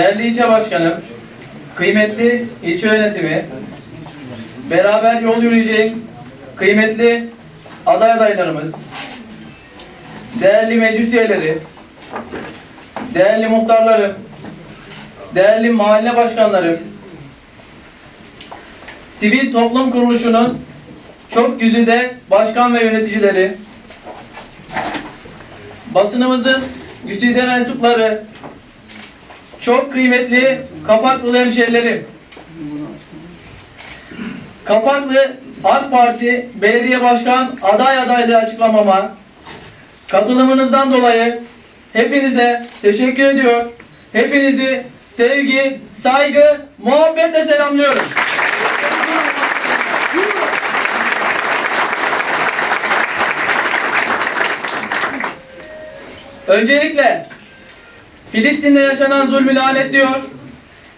Değerli ilçe başkanım, kıymetli ilçe yönetimi, beraber yol yürüyeceğim kıymetli aday adaylarımız, değerli meclis üyeleri, değerli muhtarlarım, değerli mahalle başkanlarım, sivil toplum kuruluşunun çok güzide başkan ve yöneticileri, basınımızın güzide mensupları, çok kıymetli Kapaklı hemşerilerim. Kapaklı AK Parti Belediye Başkan aday adaylığı açıklamama katılımınızdan dolayı hepinize teşekkür ediyor. Hepinizi sevgi, saygı, muhabbetle selamlıyorum. Öncelikle Filistin'de yaşanan zulmü lanetliyor.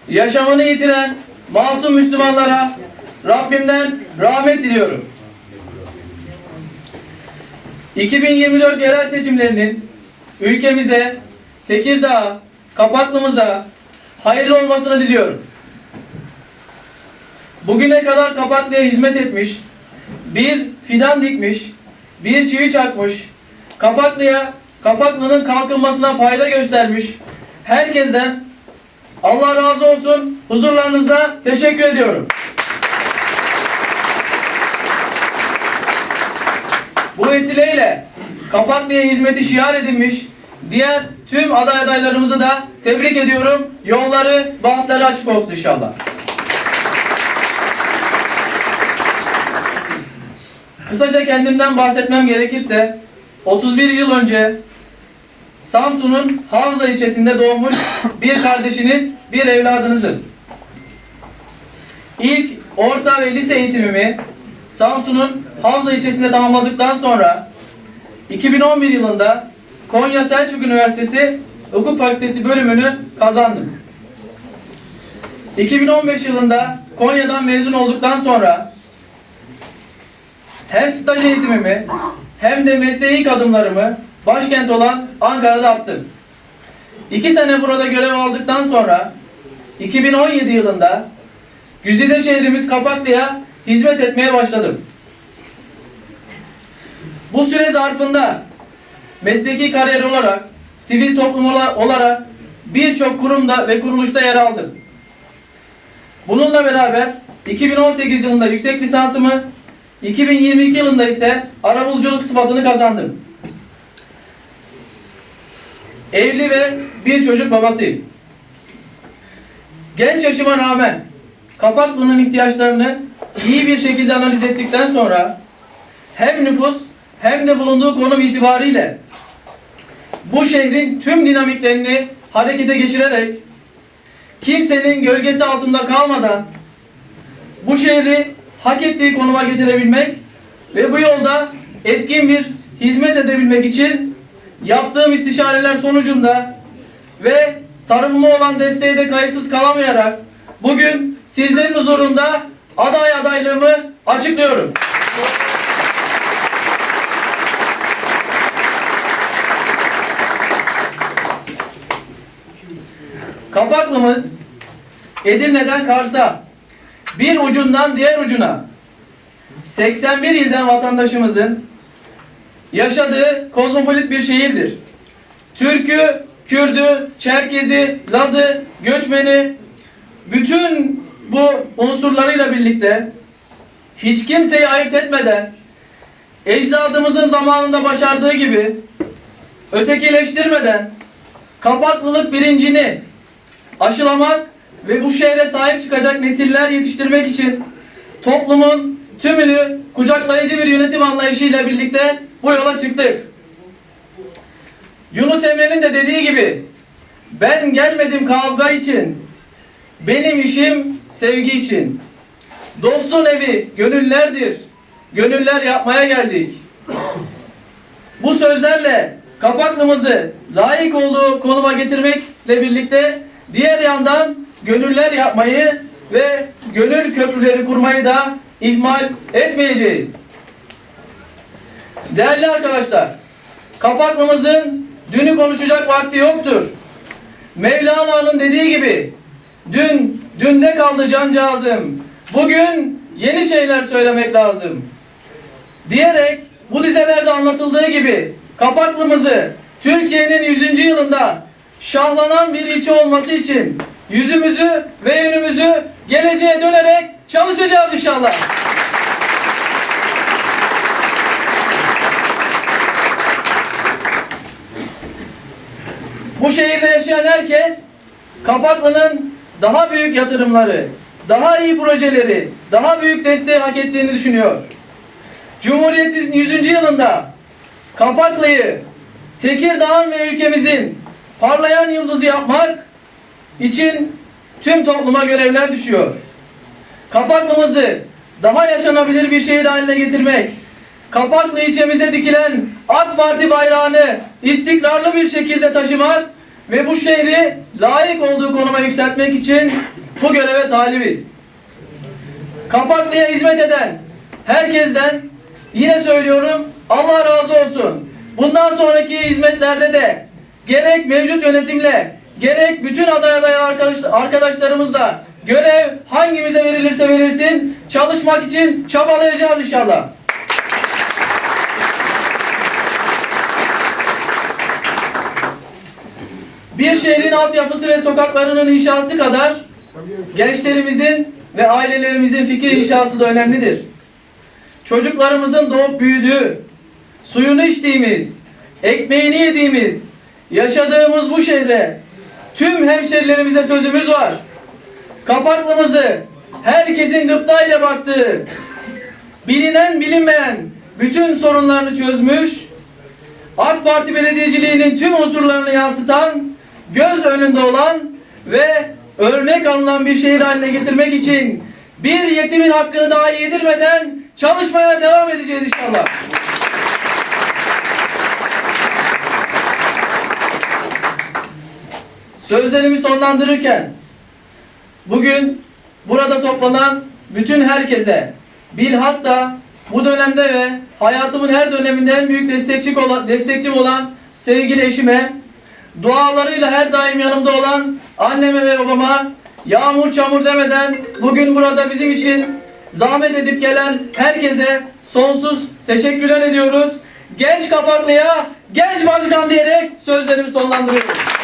Yaşamını yitiren masum Müslümanlara Rabbimden rahmet diliyorum. 2024 yerel seçimlerinin ülkemize, Tekirdağ, Kapaklımıza hayırlı olmasını diliyorum. Bugüne kadar Kapaklı'ya hizmet etmiş, bir fidan dikmiş, bir çivi çakmış, Kapaklı'ya, Kapaklı'nın kalkınmasına fayda göstermiş herkesten Allah razı olsun huzurlarınızda teşekkür ediyorum. Bu vesileyle Kapaklı'ya hizmeti şiar edinmiş diğer tüm aday adaylarımızı da tebrik ediyorum. Yolları, bahtları açık olsun inşallah. Kısaca kendimden bahsetmem gerekirse 31 yıl önce Samsun'un Havza ilçesinde doğmuş bir kardeşiniz, bir evladınızın. İlk orta ve lise eğitimimi Samsun'un Havza ilçesinde tamamladıktan sonra 2011 yılında Konya Selçuk Üniversitesi Hukuk Fakültesi bölümünü kazandım. 2015 yılında Konya'dan mezun olduktan sonra hem staj eğitimimi hem de mesleği adımlarımı başkent olan Ankara'da attım. İki sene burada görev aldıktan sonra 2017 yılında Güzide şehrimiz Kapaklı'ya hizmet etmeye başladım. Bu süre zarfında mesleki kariyer olarak, sivil toplum ola- olarak birçok kurumda ve kuruluşta yer aldım. Bununla beraber 2018 yılında yüksek lisansımı, 2022 yılında ise arabuluculuk sıfatını kazandım. Evli ve bir çocuk babasıyım. Genç yaşıma rağmen Kapaklı'nın ihtiyaçlarını iyi bir şekilde analiz ettikten sonra hem nüfus hem de bulunduğu konum itibariyle bu şehrin tüm dinamiklerini harekete geçirerek kimsenin gölgesi altında kalmadan bu şehri hak ettiği konuma getirebilmek ve bu yolda etkin bir hizmet edebilmek için yaptığım istişareler sonucunda ve tarafıma olan desteğe de kayıtsız kalamayarak bugün sizlerin huzurunda aday adaylığımı açıklıyorum. Kapaklımız Edirne'den Kars'a bir ucundan diğer ucuna 81 ilden vatandaşımızın yaşadığı kozmopolit bir şehirdir. Türk'ü, Kürd'ü, Çerkez'i, Laz'ı, göçmeni bütün bu unsurlarıyla birlikte hiç kimseyi ayırt etmeden ecdadımızın zamanında başardığı gibi ötekileştirmeden kapaklılık bilincini aşılamak ve bu şehre sahip çıkacak nesiller yetiştirmek için toplumun tümünü kucaklayıcı bir yönetim anlayışıyla birlikte bu yola çıktık. Yunus Emre'nin de dediği gibi ben gelmedim kavga için, benim işim sevgi için. Dostun evi gönüllerdir, gönüller yapmaya geldik. Bu sözlerle kapaklımızı layık olduğu konuma getirmekle birlikte diğer yandan gönüller yapmayı ve gönül köprüleri kurmayı da ihmal etmeyeceğiz. Değerli arkadaşlar, kapaklımızın dünü konuşacak vakti yoktur. Mevlana'nın dediği gibi dün dünde kaldı cancağızım. Bugün yeni şeyler söylemek lazım. Diyerek bu dizelerde anlatıldığı gibi Kapaklımızı Türkiye'nin 100. yılında şahlanan bir ilçe olması için yüzümüzü ve yönümüzü geleceğe dönerek çalışacağız inşallah. Bu şehirde yaşayan herkes Kapaklı'nın daha büyük yatırımları, daha iyi projeleri, daha büyük desteği hak ettiğini düşünüyor. Cumhuriyetin 100. yılında Kapaklı'yı Tekirdağ'ın ve ülkemizin parlayan yıldızı yapmak için tüm topluma görevler düşüyor. Kapaklımızı daha yaşanabilir bir şehir haline getirmek, Kapaklı ilçemize dikilen AK Parti bayrağını istikrarlı bir şekilde taşımak ve bu şehri layık olduğu konuma yükseltmek için bu göreve talibiz. Kapaklı'ya hizmet eden herkesten yine söylüyorum Allah razı olsun. Bundan sonraki hizmetlerde de gerek mevcut yönetimle gerek bütün aday aday arkadaş, arkadaşlarımızla görev hangimize verilirse verilsin çalışmak için çabalayacağız inşallah. Bir şehrin altyapısı ve sokaklarının inşası kadar gençlerimizin ve ailelerimizin fikir inşası da önemlidir. Çocuklarımızın doğup büyüdüğü, suyunu içtiğimiz, ekmeğini yediğimiz, yaşadığımız bu şehre tüm hemşerilerimize sözümüz var. Kapaklımızı herkesin gıptayla baktığı, bilinen bilinmeyen bütün sorunlarını çözmüş, AK Parti belediyeciliğinin tüm unsurlarını yansıtan, göz önünde olan ve örnek alınan bir şehir haline getirmek için bir yetimin hakkını daha yedirmeden çalışmaya devam edeceğiz inşallah. Sözlerimi sonlandırırken bugün burada toplanan bütün herkese bilhassa bu dönemde ve hayatımın her döneminde en büyük destekçi olan, destekçim olan sevgili eşime, dualarıyla her daim yanımda olan anneme ve babama yağmur çamur demeden bugün burada bizim için zahmet edip gelen herkese sonsuz teşekkürler ediyoruz. Genç Kapaklı'ya genç başkan diyerek sözlerimi sonlandırıyoruz.